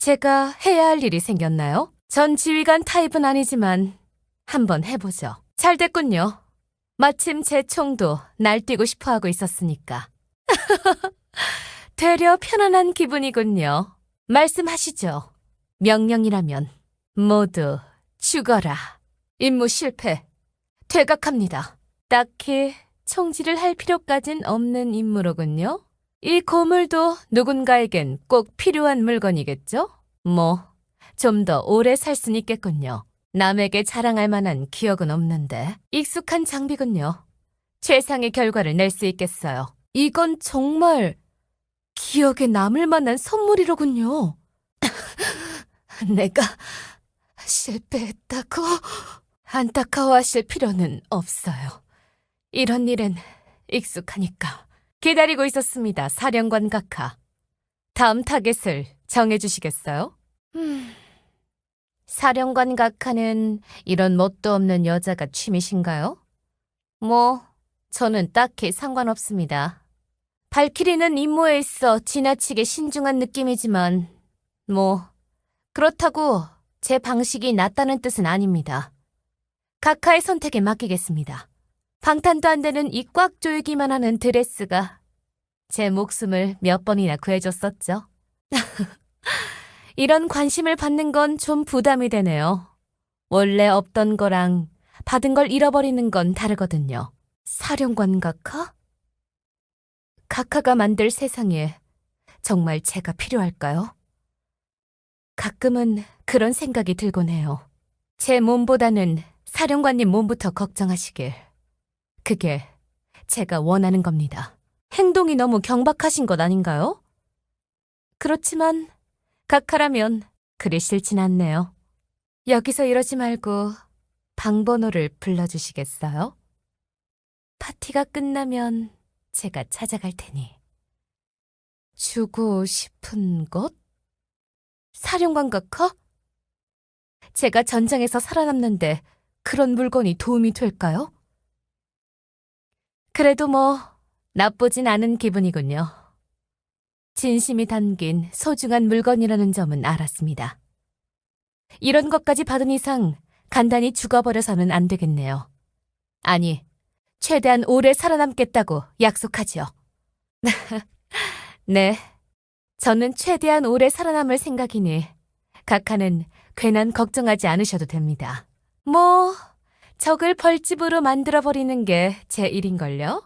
제가 해야 할 일이 생겼나요? 전 지휘관 타입은 아니지만 한번 해보죠. 잘 됐군요. 마침 제 총도 날뛰고 싶어 하고 있었으니까. 되려 편안한 기분이군요. 말씀하시죠. 명령이라면 모두 죽어라. 임무 실패. 퇴각합니다. 딱히 총질을 할 필요까진 없는 임무로군요. 이 고물도 누군가에겐 꼭 필요한 물건이겠죠? 뭐, 좀 더 오래 살 순 있겠군요. 남에게 자랑할 만한 기억은 없는데 익숙한 장비군요. 최상의 결과를 낼 수 있겠어요. 이건 정말 기억에 남을 만한 선물이로군요. 내가 실패했다고 안타까워하실 필요는 없어요. 이런 일엔 익숙하니까. 기다리고 있었습니다, 사령관 각하. 다음 타겟을 정해주시겠어요? 음, 사령관 각하는 이런 멋도 없는 여자가 취미신가요? 뭐, 저는 딱히 상관없습니다. 발키리는 임무에 있어 지나치게 신중한 느낌이지만, 뭐, 그렇다고 제 방식이 낫다는 뜻은 아닙니다. 각하의 선택에 맡기겠습니다. 방탄도 안 되는 이 꽉 조이기만 하는 드레스가 제 목숨을 몇 번이나 구해줬었죠. 이런 관심을 받는 건 좀 부담이 되네요. 원래 없던 거랑 받은 걸 잃어버리는 건 다르거든요. 사령관 각하? 각하가 만들 세상에 정말 제가 필요할까요? 가끔은 그런 생각이 들곤 해요. 제 몸보다는 사령관님 몸부터 걱정하시길. 그게 제가 원하는 겁니다. 행동이 너무 경박하신 것 아닌가요? 그렇지만 각하라면 그리 싫진 않네요. 여기서 이러지 말고 방 번호를 불러주시겠어요? 파티가 끝나면 제가 찾아갈 테니. 주고 싶은 것? 사령관 각하? 제가 전장에서 살아남는데 그런 물건이 도움이 될까요? 그래도 뭐 나쁘진 않은 기분이군요. 진심이 담긴 소중한 물건이라는 점은 알았습니다. 이런 것까지 받은 이상 간단히 죽어버려서는 안 되겠네요. 아니, 최대한 오래 살아남겠다고 약속하지요. 네, 저는 최대한 오래 살아남을 생각이니 각하는 괜한 걱정하지 않으셔도 됩니다. 뭐, 적을 벌집으로 만들어버리는 게 제 일인걸요?